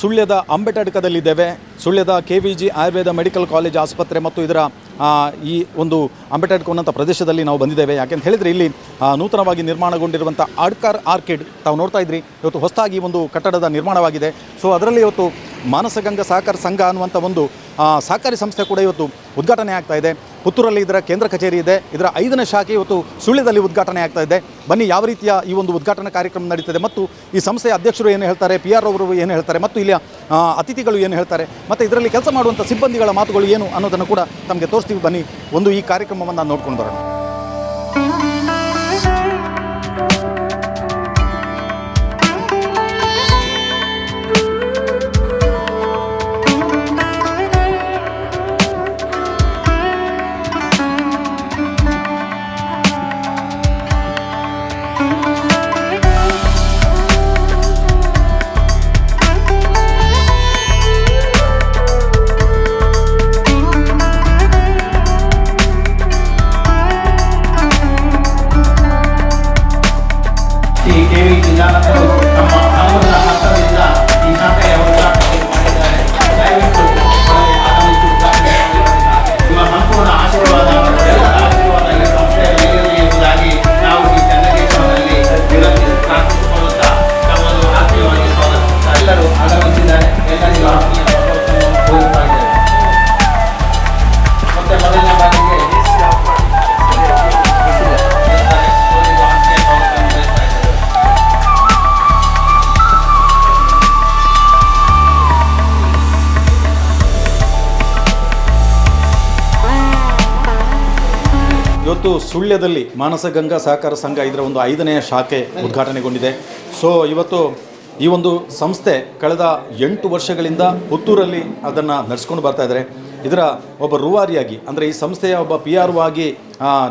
ಸುಳ್ಯದ ಅಂಬೆಟಡ್ಕದಲ್ಲಿದ್ದೇವೆ ಸುಳ್ಯದ K V G Ayurveda medical college ಆಸ್ಪತ್ರೆ ಮತ್ತು ಇದರ ಈ ಒಂದು ಅಂಬೆಟಡ್ಕೋನಂಥ ಪ್ರದೇಶದಲ್ಲಿ ನಾವು ಬಂದಿದ್ದೇವೆ. ಯಾಕೆಂತ ಹೇಳಿದರೆ ಇಲ್ಲಿ ನೂತನವಾಗಿ ನಿರ್ಮಾಣಗೊಂಡಿರುವಂಥ ಆಡ್ಕಾರ್ ಆರ್ಕಿಡ್ ತಾವು ನೋಡ್ತಾ ಇದ್ರಿ. ಇವತ್ತು ಹೊಸದಾಗಿ ಒಂದು ಕಟ್ಟಡದ ನಿರ್ಮಾಣವಾಗಿದೆ. ಸೊ, ಅದರಲ್ಲಿ ಇವತ್ತು ಮಾನಸಗಂಗಾ ಸಹಕಾರ ಸಂಘ ಅನ್ನುವಂಥ ಒಂದು ಸಹಕಾರಿ ಸಂಸ್ಥೆ ಕೂಡ ಇವತ್ತು ಉದ್ಘಾಟನೆ ಆಗ್ತಾ ಇದೆ. ಪುತ್ತೂರಲ್ಲಿ ಇದರ ಕೇಂದ್ರ ಕಚೇರಿ ಇದೆ. ಇದರ ಐದನೇ ಶಾಖೆ ಇವತ್ತು ಸುಳ್ಯದಲ್ಲಿ ಉದ್ಘಾಟನೆ ಆಗ್ತಾ ಇದೆ. ಬನ್ನಿ, ಯಾವ ರೀತಿಯ ಈ ಒಂದು ಉದ್ಘಾಟನಾ ಕಾರ್ಯಕ್ರಮ ನಡೀತದೆ? ಮತ್ತು ಈ ಸಂಸ್ಥೆಯ ಅಧ್ಯಕ್ಷರು ಏನು ಹೇಳ್ತಾರೆ? ಪಿ ಆರ್ ಅವರು ಏನು ಹೇಳ್ತಾರೆ? ಮತ್ತು ಇಲ್ಲಿಯ ಅತಿಥಿಗಳು ಏನು ಹೇಳ್ತಾರೆ? ಮತ್ತು ಇದರಲ್ಲಿ ಕೆಲಸ ಮಾಡುವಂಥ ಸಿಬ್ಬಂದಿಗಳ ಮಾತುಗಳು ಏನು ಅನ್ನೋದನ್ನು ಕೂಡ ತಮಗೆ ತೋರಿಸ್ತೀವಿ. ಬನ್ನಿ, ಒಂದು ಈ ಕಾರ್ಯಕ್ರಮವನ್ನು ನೋಡ್ಕೊಂಡು ಬರೋಣ. ఈ కేవీ జిల్లాలతో తమ ಸುಳ್ಯದಲ್ಲಿ ಮಾನಸಗಂಗಾ ಸಹಕಾರ ಸಂಘ ಇದರ ಒಂದು ಐದನೆಯ ಶಾಖೆ ಉದ್ಘಾಟನೆಗೊಂಡಿದೆ. ಸೊ ಇವತ್ತು ಈ ಒಂದು ಸಂಸ್ಥೆ ಕಳೆದ ಎಂಟು ವರ್ಷಗಳಿಂದ ಪುತ್ತೂರಲ್ಲಿ ಅದನ್ನು ನಡೆಸ್ಕೊಂಡು ಬರ್ತಾ ಇದ್ದಾರೆ. ಇದರ ಒಬ್ಬ ರೂವಾರಿಯಾಗಿ, ಅಂದರೆ ಈ ಸಂಸ್ಥೆಯ ಒಬ್ಬ ಪಿ ಆರ್ ಆಗಿ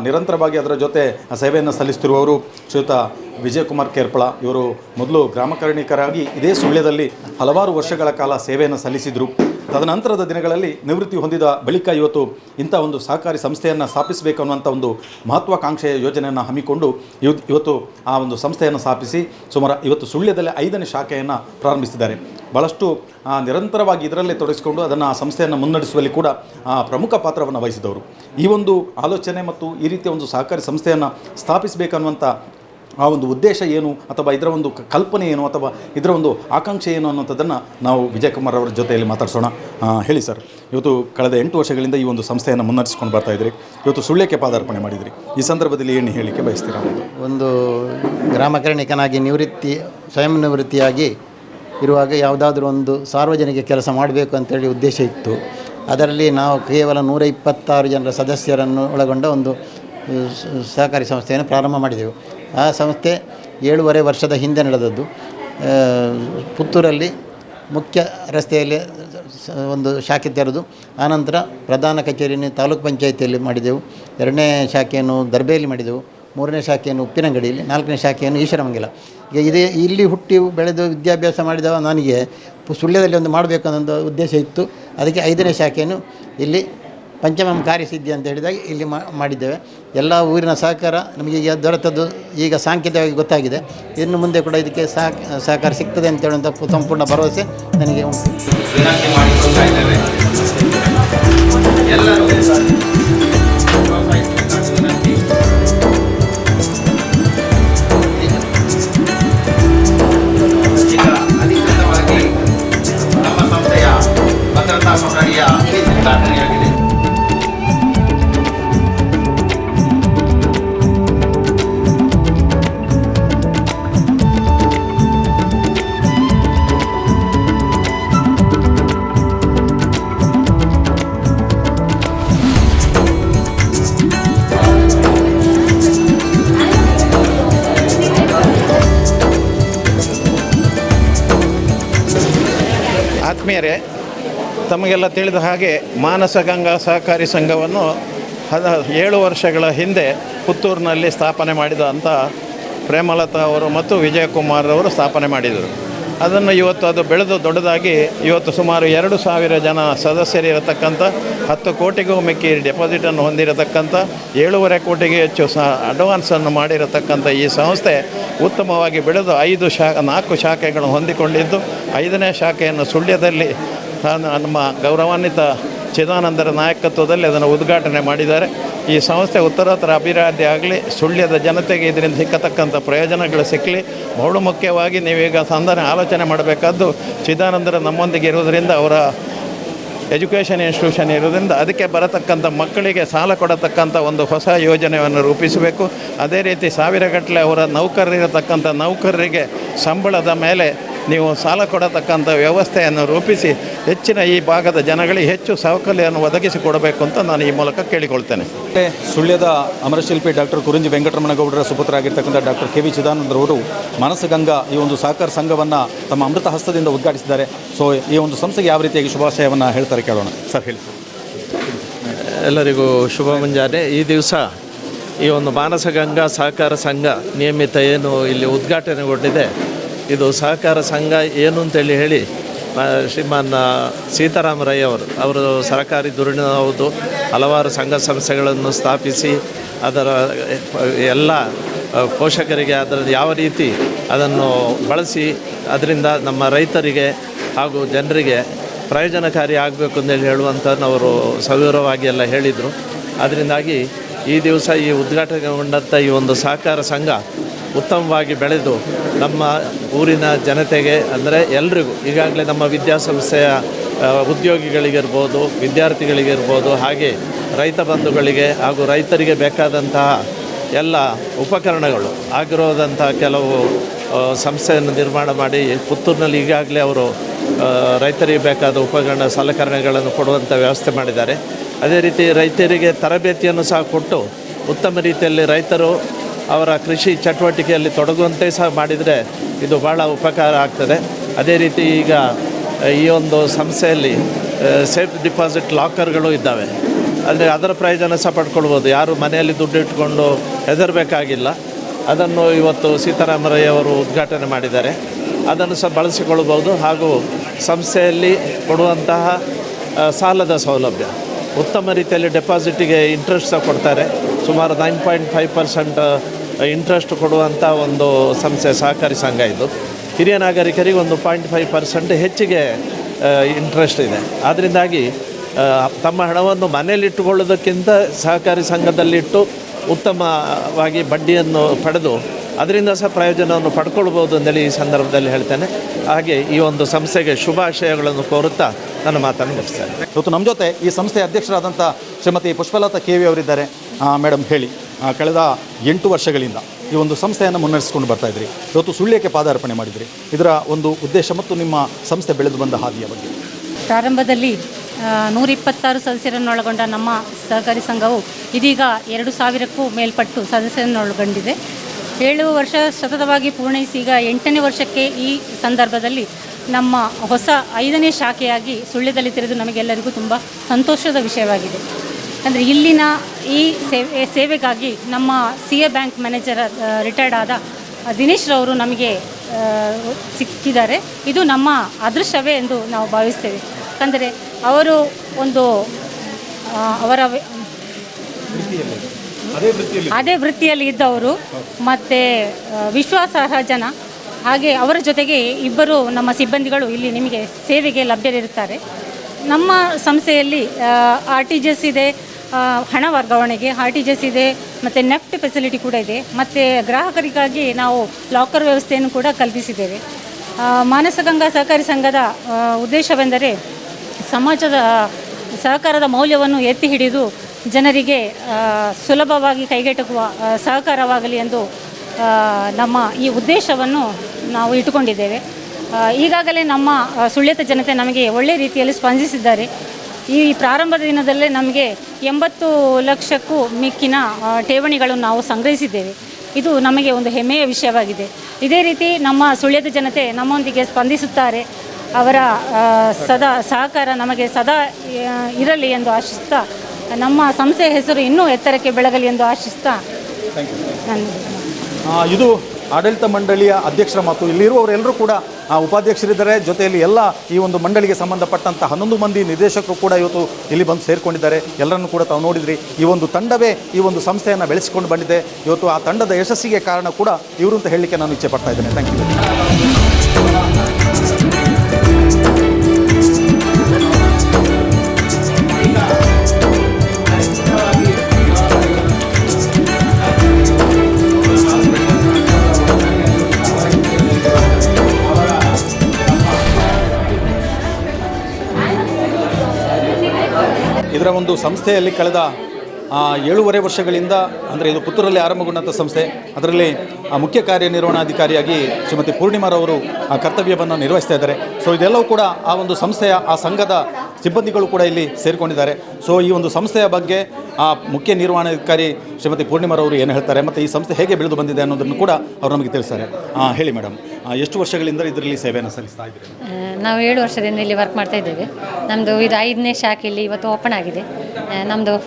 ನಿರಂತರವಾಗಿ ಅದರ ಜೊತೆ ಸೇವೆಯನ್ನು ಸಲ್ಲಿಸ್ತಿರುವವರು ಶ್ರೀಯುತ ವಿಜಯಕುಮಾರ್ ಕೇರ್ಪಳ. ಇವರು ಮೊದಲು ಗ್ರಾಮಕರ್ಣಿಕರಾಗಿ ಇದೇ ಸುಳ್ಯದಲ್ಲಿ ಹಲವಾರು ವರ್ಷಗಳ ಕಾಲ ಸೇವೆಯನ್ನು ಸಲ್ಲಿಸಿದರು. ತದನಂತರದ ದಿನಗಳಲ್ಲಿ ನಿವೃತ್ತಿ ಹೊಂದಿದ ಬಳಿಕ ಇವತ್ತು ಇಂಥ ಒಂದು ಸಹಕಾರಿ ಸಂಸ್ಥೆಯನ್ನು ಸ್ಥಾಪಿಸಬೇಕು ಅನ್ನುವಂಥ ಒಂದು ಮಹತ್ವಾಕಾಂಕ್ಷೆಯ ಯೋಜನೆಯನ್ನು ಹಮ್ಮಿಕೊಂಡು ಇವ್- ಇವತ್ತು ಆ ಒಂದು ಸಂಸ್ಥೆಯನ್ನು ಸ್ಥಾಪಿಸಿ ಸುಮಾರು ಇವತ್ತು ಸುಳ್ಯದಲ್ಲಿ ಐದನೇ ಶಾಖೆಯನ್ನು ಪ್ರಾರಂಭಿಸಿದ್ದಾರೆ. ಭಾಳಷ್ಟು ನಿರಂತರವಾಗಿ ಇದರಲ್ಲೇ ತೊಡಗಿಸಿಕೊಂಡು ಅದನ್ನು ಆ ಸಂಸ್ಥೆಯನ್ನು ಮುನ್ನಡೆಸುವಲ್ಲಿ ಕೂಡ ಪ್ರಮುಖ ಪಾತ್ರವನ್ನು ವಹಿಸಿದವರು. ಈ ಒಂದು ಆಲೋಚನೆ ಮತ್ತು ಈ ರೀತಿಯ ಒಂದು ಸಹಕಾರಿ ಸಂಸ್ಥೆಯನ್ನು ಸ್ಥಾಪಿಸಬೇಕನ್ನುವಂಥ ಆ ಒಂದು ಉದ್ದೇಶ ಏನು ಅಥವಾ ಇದರ ಒಂದು ಕಲ್ಪನೆ ಏನು ಅಥವಾ ಇದರ ಒಂದು ಆಕಾಂಕ್ಷೆ ಏನು ಅನ್ನೋಂಥದ್ದನ್ನು ನಾವು ವಿಜಯಕುಮಾರ್ ಅವರ ಜೊತೆಯಲ್ಲಿ ಮಾತಾಡ್ಸೋಣ. ಹೇಳಿ ಸರ್. ಇವತ್ತು ಕಳೆದ ಎಂಟು ವರ್ಷಗಳಿಂದ ಈ ಒಂದು ಸಂಸ್ಥೆಯನ್ನು ಮುನ್ನಡೆಸ್ಕೊಂಡು ಬರ್ತಾ ಇದ್ರಿ. ಇವತ್ತು ಸುಳ್ಳಕ್ಕೆ ಪಾದಾರ್ಪಣೆ ಮಾಡಿದ್ರಿ. ಈ ಸಂದರ್ಭದಲ್ಲಿ ಏನು ಹೇಳಲಿಕ್ಕೆ ಬಯಸ್ತೀರಾ? ಒಂದು ಗ್ರಾಮಕರ್ಣಿಕನಾಗಿ ನಿವೃತ್ತಿ, ಸ್ವಯಂ ನಿವೃತ್ತಿಯಾಗಿ ಇರುವಾಗ ಯಾವುದಾದ್ರೂ ಒಂದು ಸಾರ್ವಜನಿಕ ಕೆಲಸ ಮಾಡಬೇಕು ಅಂತೇಳಿ ಉದ್ದೇಶ ಇತ್ತು. ಅದರಲ್ಲಿ ನಾವು ಕೇವಲ ನೂರ ಇಪ್ಪತ್ತಾರು ಜನರ ಸದಸ್ಯರನ್ನು ಒಳಗೊಂಡ ಒಂದು ಸಹಕಾರಿ ಸಂಸ್ಥೆಯನ್ನು ಪ್ರಾರಂಭ ಮಾಡಿದೆವು. ಆ ಸಂಸ್ಥೆ ಏಳೂವರೆ ವರ್ಷದ ಹಿಂದೆ ನಡೆದದ್ದು. ಪುತ್ತೂರಲ್ಲಿ ಮುಖ್ಯ ರಸ್ತೆಯಲ್ಲಿ ಒಂದು ಶಾಖೆ ತೆರೆದು ಆನಂತರ ಪ್ರಧಾನ ಕಚೇರಿಯನ್ನು ತಾಲೂಕು ಪಂಚಾಯಿತಿಯಲ್ಲಿ ಮಾಡಿದೆವು. ಎರಡನೇ ಶಾಖೆಯನ್ನು ದರ್ಬೆಯಲ್ಲಿ ಮಾಡಿದೆವು. ಮೂರನೇ ಶಾಖೆಯನ್ನು ಉಪ್ಪಿನಂಗಡಿಯಲ್ಲಿ, ನಾಲ್ಕನೇ ಶಾಖೆಯನ್ನು ಈಶ್ವರಮಂಗಲ. ಈಗ ಇದೇ ಇಲ್ಲಿ ಹುಟ್ಟಿ ಬೆಳೆದು ವಿದ್ಯಾಭ್ಯಾಸ ಮಾಡಿದವ ನನಗೆ ಸುಳ್ಯದಲ್ಲಿ ಒಂದು ಮಾಡಬೇಕು ಒಂದು ಉದ್ದೇಶ ಇತ್ತು. ಅದಕ್ಕೆ ಐದನೇ ಶಾಖೆಯನ್ನು ಇಲ್ಲಿ ಪಂಚಮಂ ಕಾರ್ಯಸಿದ್ಧಿ ಅಂತ ಹೇಳಿದಾಗ ಇಲ್ಲಿ ಮಾಡಿದ್ದೇವೆ. ಎಲ್ಲ ಊರಿನ ಸಹಕಾರ ನಮಗೆ ಈಗ ದೊರೆತದ್ದು ಈಗ ಸಾಂಕೇತಿಕವಾಗಿ ಗೊತ್ತಾಗಿದೆ. ಇನ್ನು ಮುಂದೆ ಕೂಡ ಇದಕ್ಕೆ ಸಹ ಸಹಕಾರ ಸಿಗ್ತದೆ ಅಂತ ಹೇಳುವಂಥ ಸಂಪೂರ್ಣ ಭರವಸೆ ನನಗೆ ಉಂಟು. ತಮಗೆಲ್ಲ ತಿಳಿದ ಹಾಗೆ ಮಾನಸ ಗಂಗಾ ಸಹಕಾರಿ ಸಂಘವನ್ನು ಹದ ಏಳು ವರ್ಷಗಳ ಹಿಂದೆ ಪುತ್ತೂರಿನಲ್ಲಿ ಸ್ಥಾಪನೆ ಮಾಡಿದ ಅಂತ ಪ್ರೇಮಲತಾ ಅವರು ಮತ್ತು ವಿಜಯಕುಮಾರ್ ಅವರು ಸ್ಥಾಪನೆ ಮಾಡಿದರು. ಅದನ್ನು ಇವತ್ತು ಅದು ಬೆಳೆದು ದೊಡ್ಡದಾಗಿ ಇವತ್ತು ಸುಮಾರು ಎರಡು ಸಾವಿರ ಜನ ಸದಸ್ಯರಿರತಕ್ಕಂಥ ಹತ್ತು ಕೋಟಿಗೂ ಮಿಕ್ಕಿ ಡೆಪಾಸಿಟನ್ನು ಹೊಂದಿರತಕ್ಕಂಥ ಏಳೂವರೆ ಕೋಟಿಗೆ ಹೆಚ್ಚು ಸಹ ಅಡ್ವಾನ್ಸನ್ನು ಮಾಡಿರತಕ್ಕಂಥ ಈ ಸಂಸ್ಥೆ ಉತ್ತಮವಾಗಿ ಬೆಳೆದು ಐದು ಶಾ ನಾಲ್ಕು ಶಾಖೆಗಳನ್ನು ಹೊಂದಿಕೊಂಡಿದ್ದು, ಐದನೇ ಶಾಖೆಯನ್ನು ಸುಳ್ಯದಲ್ಲಿ ನಮ್ಮ ಗೌರವಾನ್ವಿತ ಚಿದಾನಂದರ ನಾಯಕತ್ವದಲ್ಲಿ ಅದನ್ನು ಉದ್ಘಾಟನೆ ಮಾಡಿದ್ದಾರೆ. ಈ ಸಂಸ್ಥೆ ಉತ್ತರೋತ್ತರ ಅಭಿವೃದ್ಧಿ ಆಗಲಿ, ಸುಳ್ಯದ ಜನತೆಗೆ ಇದರಿಂದ ಸಿಕ್ಕತಕ್ಕಂಥ ಪ್ರಯೋಜನಗಳು ಸಿಕ್ಕಲಿ ಬಹಳ ಮುಖ್ಯವಾಗಿ ನೀವೀಗ ಸಂಧಾನ ಆಲೋಚನೆ ಮಾಡಬೇಕಾದ್ದು ಚಿದಾನಂದರ ನಮ್ಮೊಂದಿಗೆ ಇರುವುದರಿಂದ, ಅವರ ಎಜುಕೇಷನ್ ಇನ್ಸ್ಟಿಟ್ಯೂಷನ್ ಇರೋದ್ರಿಂದ ಅದಕ್ಕೆ ಬರತಕ್ಕಂಥ ಮಕ್ಕಳಿಗೆ ಸಾಲ ಕೊಡತಕ್ಕಂಥ ಒಂದು ಹೊಸ ಯೋಜನೆಯನ್ನು ರೂಪಿಸಬೇಕು. ಅದೇ ರೀತಿ ಸಾವಿರಗಟ್ಟಲೆ ಅವರ ನೌಕರರಿರತಕ್ಕಂಥ ನೌಕರರಿಗೆ ಸಂಬಳದ ಮೇಲೆ ನೀವು ಸಾಲ ಕೊಡತಕ್ಕಂಥ ವ್ಯವಸ್ಥೆಯನ್ನು ರೂಪಿಸಿ ಹೆಚ್ಚಿನ ಈ ಭಾಗದ ಜನಗಳಿಗೆ ಹೆಚ್ಚು ಸೌಕರ್ಯವನ್ನು ಒದಗಿಸಿಕೊಡಬೇಕು ಅಂತ ನಾನು ಈ ಮೂಲಕ ಕೇಳಿಕೊಳ್ತೇನೆ. ಸುಳ್ಯದ ಅಮರಶಿಲ್ಪಿ ಡಾಕ್ಟರ್ ಕುರುಂಜಿ ವೆಂಕಟರಮಣಗೌಡರ ಸುಪುತ್ರರಾಗಿರ್ತಕ್ಕಂಥ ಡಾಕ್ಟರ್ ಕೆ ವಿ ಚಿದಾನಂದರವರು ಮನಸ್ಸುಗಂಗಾ ಈ ಒಂದು ಸಹಕಾರ ಸಂಘವನ್ನು ತಮ್ಮ ಅಮೃತ ಹಸ್ತದಿಂದ ಉದ್ಘಾಟಿಸಿದ್ದಾರೆ. ಸೊ ಈ ಒಂದು ಸಂಸ್ಥೆಗೆ ಯಾವ ರೀತಿಯಾಗಿ ಶುಭಾಶಯವನ್ನು ಹೇಳ್ತಾರೆ ಕೇಳೋಣ. ಸರ್ ಹೇಳಿ. ಎಲ್ಲರಿಗೂ ಶುಭ ಮುಂಜಾನೆ. ಈ ದಿವಸ ಈ ಒಂದು ಮಾನಸ ಗಂಗಾ ಸಹಕಾರ ಸಂಘ ನಿಯಮಿತ ಏನು ಇಲ್ಲಿ ಉದ್ಘಾಟನೆಗೊಂಡಿದೆ. ಇದು ಸಹಕಾರ ಸಂಘ ಏನು ಅಂತೇಳಿ ಹೇಳಿ ಶ್ರೀಮಾನ್ ರೈ ಅವರು ಅವರು ಸರಕಾರಿ ಧೋರಣೆ ಹಲವಾರು ಸಂಘ ಸಂಸ್ಥೆಗಳನ್ನು ಸ್ಥಾಪಿಸಿ, ಅದರ, ಎಲ್ಲ ಪೋಷಕರಿಗೆ ಅದರ ಯಾವ ರೀತಿ ಅದನ್ನು ಬಳಸಿ, ಅದರಿಂದ ನಮ್ಮ ರೈತರಿಗೆ ಹಾಗೂ ಜನರಿಗೆ ಪ್ರಯೋಜನಕಾರಿ ಆಗಬೇಕು ಅಂತೇಳಿ ಹೇಳುವಂಥದ್ದು ಅವರು ಸವಿವರವಾಗಿ ಎಲ್ಲ ಹೇಳಿದರು. ಅದರಿಂದಾಗಿ ಈ ದಿವಸ ಈ ಉದ್ಘಾಟನೆಗೊಂಡಂಥ ಈ ಒಂದು ಸಹಕಾರ ಸಂಘ ಉತ್ತಮವಾಗಿ ಬೆಳೆದು ನಮ್ಮ ಊರಿನ ಜನತೆಗೆ ಅಂದರೆ ಎಲ್ರಿಗೂ, ಈಗಾಗಲೇ ನಮ್ಮ ವಿದ್ಯಾಸಂಸ್ಥೆಯ ಉದ್ಯೋಗಿಗಳಿಗಿರ್ಬೋದು, ವಿದ್ಯಾರ್ಥಿಗಳಿಗಿರ್ಬೋದು, ಹಾಗೆ ರೈತ ಬಂಧುಗಳಿಗೆ ಹಾಗೂ ರೈತರಿಗೆ ಬೇಕಾದಂತಹ ಎಲ್ಲ ಉಪಕರಣಗಳು ಆಗಿರೋದಂಥ ಕೆಲವು ಸಂಸ್ಥೆಯನ್ನು ನಿರ್ಮಾಣ ಮಾಡಿ ಪುತ್ತೂರಿನಲ್ಲಿ ಈಗಾಗಲೇ ಅವರು ರೈತರಿಗೆ ಬೇಕಾದ ಉಪಕರಣ ಸಲಕರಣೆಗಳನ್ನು ಕೊಡುವಂಥ ವ್ಯವಸ್ಥೆ ಮಾಡಿದ್ದಾರೆ. ಅದೇ ರೀತಿ ರೈತರಿಗೆ ತರಬೇತಿಯನ್ನು ಸಹ ಕೊಟ್ಟು ಉತ್ತಮ ರೀತಿಯಲ್ಲಿ ರೈತರು ಅವರ ಕೃಷಿ ಚಟುವಟಿಕೆಯಲ್ಲಿ ತೊಡಗುವಂತೆ ಸಹ ಮಾಡಿದರೆ ಇದು ಭಾಳ ಉಪಕಾರ ಆಗ್ತದೆ. ಅದೇ ರೀತಿ ಈಗ ಈ ಒಂದು ಸಂಸ್ಥೆಯಲ್ಲಿ ಸೇಫ್ ಡಿಪಾಸಿಟ್ ಲಾಕರ್ಗಳು ಇದ್ದಾವೆ. ಅಂದರೆ ಅದರ ಪ್ರಯೋಜನ ಸಹ ಪಡ್ಕೊಳ್ಬೋದು. ಯಾರು ಮನೆಯಲ್ಲಿ ದುಡ್ಡು ಇಟ್ಕೊಂಡು ಹೆದರಬೇಕಾಗಿಲ್ಲ. ಅದನ್ನು ಇವತ್ತು ಸೀತಾರಾಮರಯ್ಯವರು ಉದ್ಘಾಟನೆ ಮಾಡಿದ್ದಾರೆ. ಅದನ್ನು ಸಹ ಬಳಸಿಕೊಳ್ಬೋದು ಹಾಗೂ ಸಂಸ್ಥೆಯಲ್ಲಿ ಕೊಡುವಂತಹ ಸಾಲದ ಸೌಲಭ್ಯ. ಉತ್ತಮ ರೀತಿಯಲ್ಲಿ ಡೆಪಾಸಿಟಿಗೆ ಇಂಟ್ರೆಸ್ಟ್ ಸಹ ಕೊಡ್ತಾರೆ. ಸುಮಾರು nine point five percent interest ಕೊಡುವಂಥ ಒಂದು ಸಂಸ್ಥೆ, ಸಹಕಾರಿ ಸಂಘ ಇದು. ಹಿರಿಯ ನಾಗರಿಕರಿಗೆ ಒಂದು ಪಾಯಿಂಟ್ ಫೈವ್ ಪರ್ಸೆಂಟ್ ಹೆಚ್ಚಿಗೆ ಇಂಟ್ರೆಸ್ಟ್ ಇದೆ. ಆದ್ದರಿಂದಾಗಿ ತಮ್ಮ ಹಣವನ್ನು ಮನೆಯಲ್ಲಿಟ್ಟುಕೊಳ್ಳೋದಕ್ಕಿಂತ ಸಹಕಾರಿ ಸಂಘದಲ್ಲಿಟ್ಟು ಉತ್ತಮವಾಗಿ ಬಡ್ಡಿಯನ್ನು ಪಡೆದು, ಅದರಿಂದ ಸಹ ಪ್ರಯೋಜನವನ್ನು ಪಡ್ಕೊಳ್ಬೋದು ಅಂತೇಳಿ ಈ ಸಂದರ್ಭದಲ್ಲಿ ಹೇಳ್ತೇನೆ. ಹಾಗೆ ಈ ಒಂದು ಸಂಸ್ಥೆಗೆ ಶುಭಾಶಯಗಳನ್ನು ಕೋರುತ್ತಾ ನನ್ನ ಮಾತನ್ನು ಮುಗಿಸ್ತಾರೆ ಇವತ್ತು ನಮ್ಮ ಜೊತೆ ಈ ಸಂಸ್ಥೆಯ ಅಧ್ಯಕ್ಷರಾದಂಥ ಶ್ರೀಮತಿ ಪುಷ್ಪಲತಾ ಕೆ ವಿ ಅವರಿದ್ದಾರೆ ಮೇಡಮ್ ಹೇಳಿ. ಕಳೆದ ಎಂಟು ವರ್ಷಗಳಿಂದ ಈ ಒಂದು ಸಂಸ್ಥೆಯನ್ನು ಮುನ್ನಡೆಸಿಕೊಂಡು ಬರ್ತಾ ಇದ್ರಿ. ಇವತ್ತು ಸುಳ್ಯಕ್ಕೆ ಪಾದಾರ್ಪಣೆ ಮಾಡಿದ್ರಿ. ಇದರ ಒಂದು ಉದ್ದೇಶ ಮತ್ತು ನಿಮ್ಮ ಸಂಸ್ಥೆ ಬೆಳೆದು ಬಂದ ಹಾದಿಯ ಬಗ್ಗೆ. ಪ್ರಾರಂಭದಲ್ಲಿ ನೂರಿಪ್ಪತ್ತಾರು ಸದಸ್ಯರನ್ನೊಳಗೊಂಡ ನಮ್ಮ ಸಹಕಾರಿ ಸಂಘವು ಇದೀಗ ಎರಡು ಸಾವಿರಕ್ಕೂ ಮೇಲ್ಪಟ್ಟು ಸದಸ್ಯರನ್ನೊಳಗೊಂಡಿದೆ. ಏಳು ವರ್ಷ ಸತತವಾಗಿ ಪೂರ್ಣೈಸಿ ಈಗ ಎಂಟನೇ ವರ್ಷಕ್ಕೆ ಈ ಸಂದರ್ಭದಲ್ಲಿ ನಮ್ಮ ಹೊಸ ಐದನೇ ಶಾಖೆಯಾಗಿ ಸುಳ್ಯದಲ್ಲಿ ತೆರೆದು ನಮಗೆಲ್ಲರಿಗೂ ತುಂಬ ಸಂತೋಷದ ವಿಷಯವಾಗಿದೆ. ಅಂದರೆ ಇಲ್ಲಿನ ಈ ಸೇವೆ ಸೇವೆಗಾಗಿ ನಮ್ಮ C A bank manager retired ಆದ ದಿನೇಶ್ ರವರು ನಮಗೆ ಸಿಕ್ಕಿದ್ದಾರೆ. ಇದು ನಮ್ಮ ಅದೃಶ್ಯವೇ ಎಂದು ನಾವು ಭಾವಿಸ್ತೇವೆ. ಯಾಕಂದರೆ ಅವರು ಒಂದು ಅವರ ಅದೇ ವೃತ್ತಿಯಲ್ಲಿ. ಇದ್ದವರು. ಮತ್ತು ವಿಶ್ವಾಸಾರ್ಹ ಜನ. ಹಾಗೆ ಅವರ ಜೊತೆಗೆ ಇಬ್ಬರು ನಮ್ಮ ಸಿಬ್ಬಂದಿಗಳು ಇಲ್ಲಿ ನಿಮಗೆ ಸೇವೆಗೆ ಲಭ್ಯರಿರುತ್ತಾರೆ. ನಮ್ಮ ಸಂಸ್ಥೆಯಲ್ಲಿ ಆರ್ ಟಿ ಜಿ ಎಸ್ ಇದೆ ಹಣ ವರ್ಗಾವಣೆಗೆ ಆರ್ ಟಿ ಜಿ ಎಸ್ ಇದೆ, ಮತ್ತು ನೆಫ್ಟ್ ಫೆಸಿಲಿಟಿ ಕೂಡ ಇದೆ. ಮತ್ತು ಗ್ರಾಹಕರಿಗಾಗಿ ನಾವು ಲಾಕರ್ ವ್ಯವಸ್ಥೆಯನ್ನು ಕೂಡ ಕಲ್ಪಿಸಿದ್ದೇವೆ. ಮಾನಸಗಂಗಾ ಸಹಕಾರಿ ಸಂಘದ ಉದ್ದೇಶವೆಂದರೆ ಸಮಾಜದ ಸಹಕಾರದ ಮೌಲ್ಯವನ್ನು ಎತ್ತಿ ಹಿಡಿದು ಜನರಿಗೆ ಸುಲಭವಾಗಿ ಕೈಗೆಟುಕುವ ಸಹಕಾರವಾಗಲಿ ಎಂದು ನಮ್ಮ ಈ ಉದ್ದೇಶವನ್ನು ನಾವು ಇಟ್ಟುಕೊಂಡಿದ್ದೇವೆ. ಈಗಾಗಲೇ ನಮ್ಮ ಸುಳ್ಯದ ಜನತೆ ನಮಗೆ ಒಳ್ಳೆಯ ರೀತಿಯಲ್ಲಿ ಸ್ಪಂದಿಸಿದ್ದಾರೆ. ಈ ಪ್ರಾರಂಭದ ದಿನದಲ್ಲೇ ನಮಗೆ ಎಂಬತ್ತು ಲಕ್ಷಕ್ಕೂ ಮಿಕ್ಕಿನ ಠೇವಣಿಗಳು ಠೇವಣಿಗಳನ್ನು ನಾವು ಸಂಗ್ರಹಿಸಿದ್ದೇವೆ. ಇದು ನಮಗೆ ಒಂದು ಹೆಮ್ಮೆಯ ವಿಷಯವಾಗಿದೆ. ಇದೇ ರೀತಿ ನಮ್ಮ ಸುಳ್ಯದ ಜನತೆ ನಮ್ಮೊಂದಿಗೆ ಸ್ಪಂದಿಸುತ್ತಾರೆ. ಅವರ ಸದಾ ಸಹಕಾರ ನಮಗೆ ಸದಾ ಇರಲಿ ಎಂದು ಆಶಿಸ್ತಾ ನಮ್ಮ ಸಂಸ್ಥೆಯ ಹೆಸರು ಇನ್ನೂ ಎತ್ತರಕ್ಕೆ ಬೆಳಗಲಿ ಎಂದು ಆಶಿಸ್ತಾ ನಾನು ಇದು ಆಡಳಿತ ಮಂಡಳಿಯ ಅಧ್ಯಕ್ಷರ ಮಾತು. ಇಲ್ಲಿರುವವರೆಲ್ಲರೂ ಕೂಡ ಉಪಾಧ್ಯಕ್ಷರಿದ್ದಾರೆ. ಜೊತೆಯಲ್ಲಿ ಎಲ್ಲ ಈ ಒಂದು ಮಂಡಳಿಗೆ ಸಂಬಂಧಪಟ್ಟಂಥ ಹನ್ನೊಂದು ಮಂದಿ ನಿರ್ದೇಶಕರು ಕೂಡ ಇವತ್ತು ಇಲ್ಲಿ ಬಂದು ಸೇರಿಕೊಂಡಿದ್ದಾರೆ. ಎಲ್ಲರನ್ನು ಕೂಡ ತಾವು ನೋಡಿದ್ರಿ. ಈ ಒಂದು ತಂಡವೇ ಈ ಒಂದು ಸಂಸ್ಥೆಯನ್ನು ಬೆಳೆಸಿಕೊಂಡು ಬಂದಿದೆ. ಇವತ್ತು ಆ ತಂಡದ ಯಶಸ್ಸಿಗೆ ಕಾರಣ ಕೂಡ ಇವರು ಅಂತ ಹೇಳಲಿಕ್ಕೆ ನಾನು ಇಚ್ಛೆ ಪಡ್ತಾ ಇದ್ದೇನೆ. ಥ್ಯಾಂಕ್ ಯು ಇದರ ಒಂದು ಸಂಸ್ಥೆಯಲ್ಲಿ ಕಳೆದ ಏಳೂವರೆ ವರ್ಷಗಳಿಂದ, ಅಂದರೆ ಇದು ಪುತ್ತೂರಲ್ಲಿ ಆರಂಭಗೊಂಡಂಥ ಸಂಸ್ಥೆ, ಅದರಲ್ಲಿ ಮುಖ್ಯ ಕಾರ್ಯನಿರ್ವಹಣಾಧಿಕಾರಿಯಾಗಿ ಶ್ರೀಮತಿ ಪೂರ್ಣಿಮಾರವರು ಆ ಕರ್ತವ್ಯವನ್ನು ನಿರ್ವಹಿಸ್ತಾ ಇದ್ದಾರೆ. ಸೊ ಇದೆಲ್ಲವೂ ಕೂಡ ಆ ಒಂದು ಸಂಸ್ಥೆಯ, ಆ ಸಂಘದ ಸಿಬ್ಬಂದಿಗಳು ಕೂಡ ಇಲ್ಲಿ ಸೇರಿಕೊಂಡಿದ್ದಾರೆ. ಸೊ ಈ ಒಂದು ಸಂಸ್ಥೆಯ ಬಗ್ಗೆ, ಆ, ಮುಖ್ಯ ನಿರ್ವಹಣಾಧಿಕಾರಿ ಶ್ರೀಮತಿ ಪೂರ್ಣಿಮಾರವರು ಏನು ಹೇಳ್ತಾರೆ, ಮತ್ತು ಈ ಸಂಸ್ಥೆ ಹೇಗೆ ಬೆಳೆದು ಬಂದಿದೆ ಅನ್ನೋದನ್ನು ಕೂಡ ಅವರು ನಮಗೆ ತಿಳಿಸ್ತಾರೆ. ಹೇಳಿ ಮೇಡಮ್. ಎಷ್ಟು ವರ್ಷಗಳಿಂದ ಇದರಲ್ಲಿ ಸೇವೆಯನ್ನು ಸಲ್ಲಿಸ್ತಾ ಇದ್ದೀರಿ? ನಾವು ಏಳು ವರ್ಷದಿಂದ ಇಲ್ಲಿ ವರ್ಕ್ ಮಾಡ್ತಾ ಇದ್ದೇವೆ. ನಮ್ಮದು ಇದು ಐದನೇ ಶಾಖೆ ಇಲ್ಲಿ ಇವತ್ತು ಓಪನ್ ಆಗಿದೆ. ನಮ್ಮದು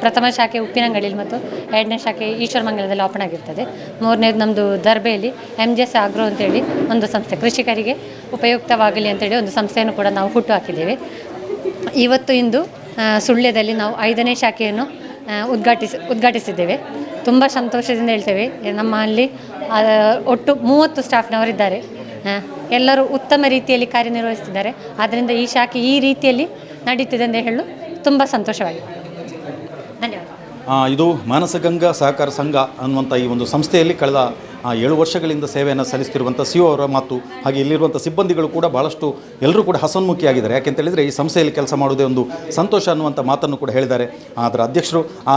ಪ್ರಥಮ ಶಾಖೆ ಉಪ್ಪಿನಂಗಡಿಯಲ್ಲಿ ಮತ್ತು ಎರಡನೇ ಶಾಖೆ ಈಶ್ವರ ಮಂಗಲದಲ್ಲಿ ಓಪನ್ ಆಗಿರ್ತದೆ. ಮೂರನೇದು ನಮ್ಮದು ದರ್ಬೆಯಲ್ಲಿ ಎಂ ಜಿ ಎಸ್ ಆಗ್ರೋ ಅಂತೇಳಿ ಒಂದು ಸಂಸ್ಥೆ. ಕೃಷಿಕರಿಗೆ ಉಪಯುಕ್ತವಾಗಲಿ ಅಂತೇಳಿ ಒಂದು ಸಂಸ್ಥೆಯನ್ನು ಕೂಡ ನಾವು ಹುಟ್ಟು ಹಾಕಿದ್ದೇವೆ. ಇವತ್ತು ಇಂದು ಸುಳ್ಯದಲ್ಲಿ ನಾವು ಐದನೇ ಶಾಖೆಯನ್ನು ಉದ್ಘಾಟಿಸ ಉದ್ಘಾಟಿಸಿ, ಉದ್ಘಾಟಿಸಿದ್ದೇವೆ. ತುಂಬ ಸಂತೋಷದಿಂದ ಹೇಳ್ತೇವೆ. ನಮ್ಮಲ್ಲಿ ಒಟ್ಟು ಮೂವತ್ತು ಸ್ಟಾಫ್ನವರಿದ್ದಾರೆ ಎಲ್ಲರೂ ಉತ್ತಮ ರೀತಿಯಲ್ಲಿ ಕಾರ್ಯನಿರ್ವಹಿಸ್ತಿದ್ದಾರೆ ಆದ್ದರಿಂದ ಈ ಶಾಖೆ ಈ ರೀತಿಯಲ್ಲಿ ನಡೀತಿದೆ ಅಂತ ಹೇಳಲು ತುಂಬ ಸಂತೋಷವಾಗಿದೆ. ಇದು ಮಾನಸಗಂಗಾ ಸಹಕಾರ ಸಂಘ ಅನ್ನುವಂಥ ಈ ಒಂದು ಸಂಸ್ಥೆಯಲ್ಲಿ ಕಳೆದ ಏಳು ವರ್ಷಗಳಿಂದ ಸೇವೆಯನ್ನು ಸಲ್ಲಿಸ್ತಿರುವಂಥ ಸಿ ಅವರ ಮಾತು, ಹಾಗೆ ಇಲ್ಲಿರುವಂಥ ಸಿಬ್ಬಂದಿಗಳು ಕೂಡ ಭಾಳಷ್ಟು ಎಲ್ಲರೂ ಕೂಡ ಹಸನ್ಮುಖಿಯಾಗಿದ್ದಾರೆ. ಯಾಕೆಂತ ಹೇಳಿದರೆ ಈ ಸಂಸ್ಥೆಯಲ್ಲಿ ಕೆಲಸ ಮಾಡುವುದೇ ಒಂದು ಸಂತೋಷ ಅನ್ನುವಂಥ ಮಾತನ್ನು ಕೂಡ ಹೇಳಿದ್ದಾರೆ. ಅದರ ಅಧ್ಯಕ್ಷರು ಆ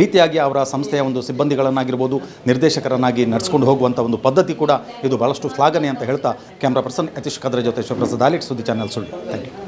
ರೀತಿಯಾಗಿ ಅವರ ಸಂಸ್ಥೆಯ ಒಂದು ಸಿಬ್ಬಂದಿಗಳನ್ನಾಗಿರ್ಬೋದು, ನಿರ್ದೇಶಕರನ್ನಾಗಿ ನಡೆಸ್ಕೊಂಡು ಹೋಗುವಂಥ ಒಂದು ಪದ್ಧತಿ ಕೂಡ ಇದು ಭಾಳಷ್ಟು ಶ್ಲಾಘನೆ ಅಂತ ಹೇಳ್ತಾ ಕ್ಯಾಮ್ರಾ ಪರ್ಸನ್ ಯತೀಶ್ ಕದ್ರ ಜೊತೆ ಶಿವಪ್ರಸಾದ್ ಆಲಿಟ್ ಸುದ್ದಿ ಚಾನೆಲ್ ಸುಳ್ಳು. Thank you